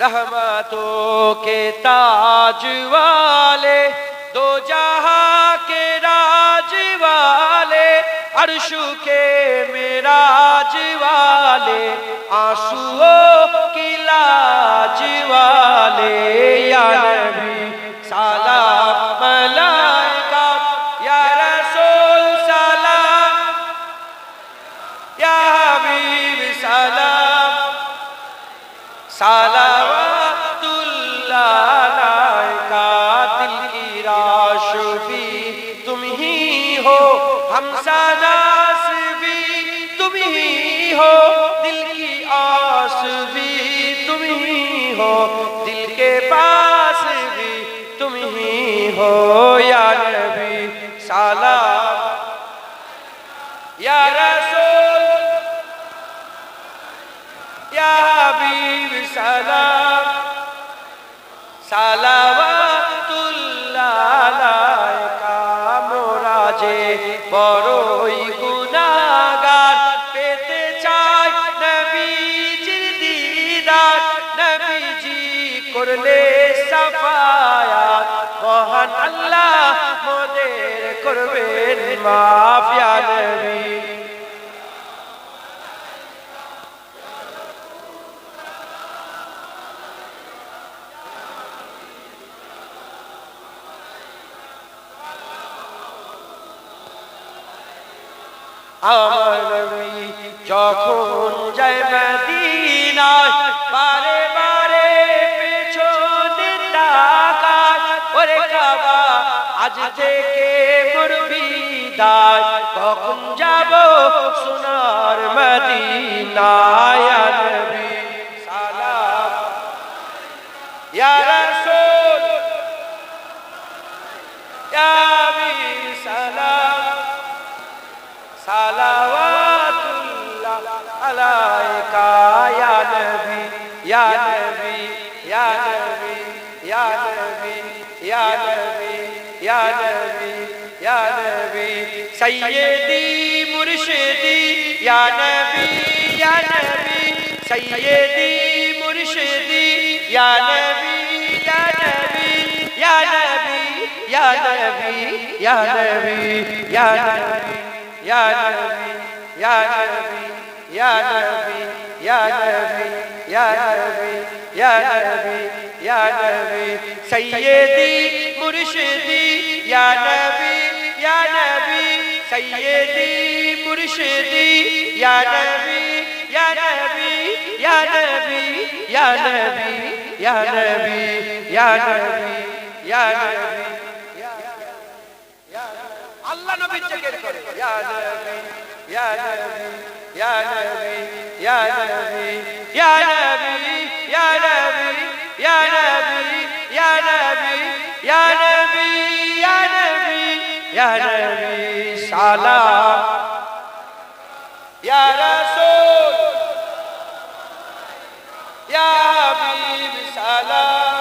रहमतों के ताज वाले दो जहां के राज वाले अरशु के मेराज वाले आंसुओं की लाज वाले अफसाना भी तुम ही हो दिल की आस भी तुम ही हो दिल के पास भी तुम ही हो या नबी सलाम या रसूल या हबीब सलाम सलावा বড়ই গুনাহগার পেতে চাই নবীজির দিদার। নবীজি করলে সাফায়াত, মহান আল্লাহ মোদের করবেন মাফিয়া নবী। আমার নবী যখন যায় মদিনায়, বারে বারে পেছনে তাকায় ওরে কাবা, আজ থেকে মোর বিদায়, কখন যাব সোনার মদিনায়? सलावातुल्ला अलैका या नबी या नबी या नबी या नबी या नबी या नबी या नबी सय्यदी मुर्शिदी या नबी या नबी सय्यदी मुर्शिदी या नबी या नबी या नबी या नबी या नबी या नबी या नबी या नबी या नबी या नबी या नबी या नबी या नबी सय्यदी मुर्शिदी या नबी या नबी सय्यदी मुर्शिदी या नबी या नबी या नबी या नबी या नबी या नबी या नबी আল্লাহ নবীর জিকির করে ইয়া নবী ইয়া নবী ইয়া নবী ইয়া নবী ইয়া নবী ইয়া নবী ইয়া নবী ইয়া নবী ইয়া নবী ইয়া নবী ইয়া নবী সালাম ইয়া রাসূল ইয়া হাবিব সালাম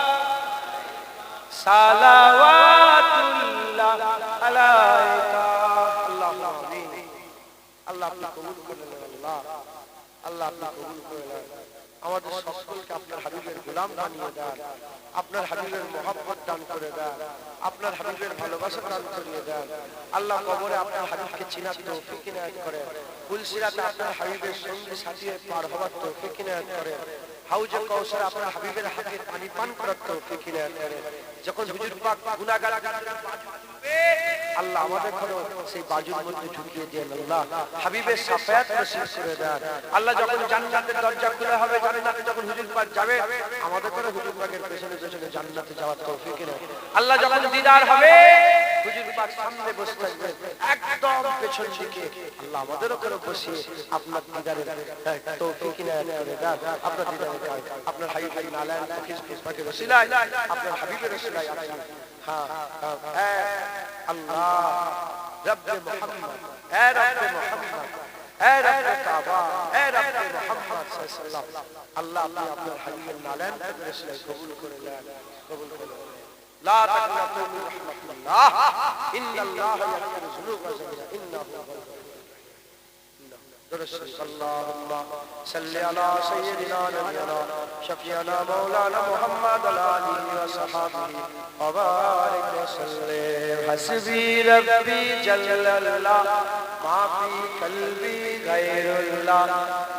সালাওয়াতুল্লাহ আলাইকা আল্লাহ আপনি কবুল করে নেন, আল্লাহ। আল্লাহ আপনি কবুল করে নেন। আমাদের সকলকে আপনার হাবিবের গোলাম বানিয়ে দেন, আপনার হাবিবের মোহাম্মত দান করে দেন, আপনার হাবিবের ভালোবাসা দান করিয়ে দেন। আল্লাহ কবরে আপনার হাবিবকে চিনার তৌফিক ইনায়াত করেন ফুলসিরাতে আপনার হাবিবের সঙ্গে সাথিয়ে পার হওয়ার তৌফিক ইনায়াত করেন হাউজে কৌশল আপনার হাবিবের হাতে পানি পান করার তৌফিক ইনায়াত করেন যখন হুজুর পাক গুনাহগার আল্লাহ আমাদের ঘরে সেই বাজুর মধ্যে ঢুকিয়ে দেন আল্লাহ, হাবিবের সাফায়াত নসিব করে দেন। আল্লাহ যখন জান্নাতের দরজা খুলে হবে, জান্নাতে যখন হুজুর পাক যাবে, আমাদের ঘরে হুজুর পাকের পেছনে পেছনে জান্নাতে যাওয়ার তৌফিক দেন আল্লাহ যখন দিদার হবে পাক সামনে বসে থাকবে। একদম পেছন দিকে। আল্লাহ আমাদের ওখানে বসে আপনার দিদারে তৌফিক ইনায়াত করে দান। আপনার দিদারে দান আপনার হাই হাই নালায়ান ফকিস ফিসবাকে রসিলায় আপনার হাবিবের রসিলায় আপনি হ্যাঁ হ্যাঁ আল্লাহ, রব্বে মুহাম্মদ। এ রব্বে মুহাম্মদ। আল্লাহ আপনি আপনার হাবিবের নালেন কবুল করে নেন। কবুল করে لا تقنطوا من رحمة الله. إن الله يغفر الذنوب جميعا. إنه درست اللهم صل على سيدنا نبينا شفيعنا مولانا محمد على اله وصحبه وبارك وسلم. حسبي ربي جل الله ما في قلبي غير الله.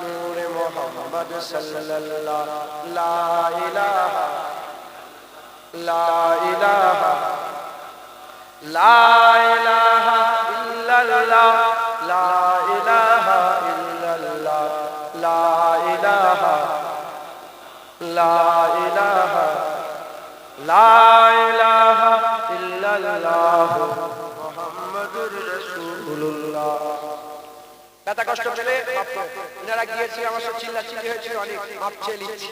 نور محمد صلى الله لا إله لا اله لا اله الا الله لا اله الا الله لا اله لا اله لا اله الا الله মুহাম্মাদুর রাসূলুল্লাহ ব্যথা কষ্ট পেলে মাফ করো। এনারা গিয়েছে আমার সব চিল্লা চিল্লি হয়েছিল অনেক মাপ চেয়ে নিচ্ছি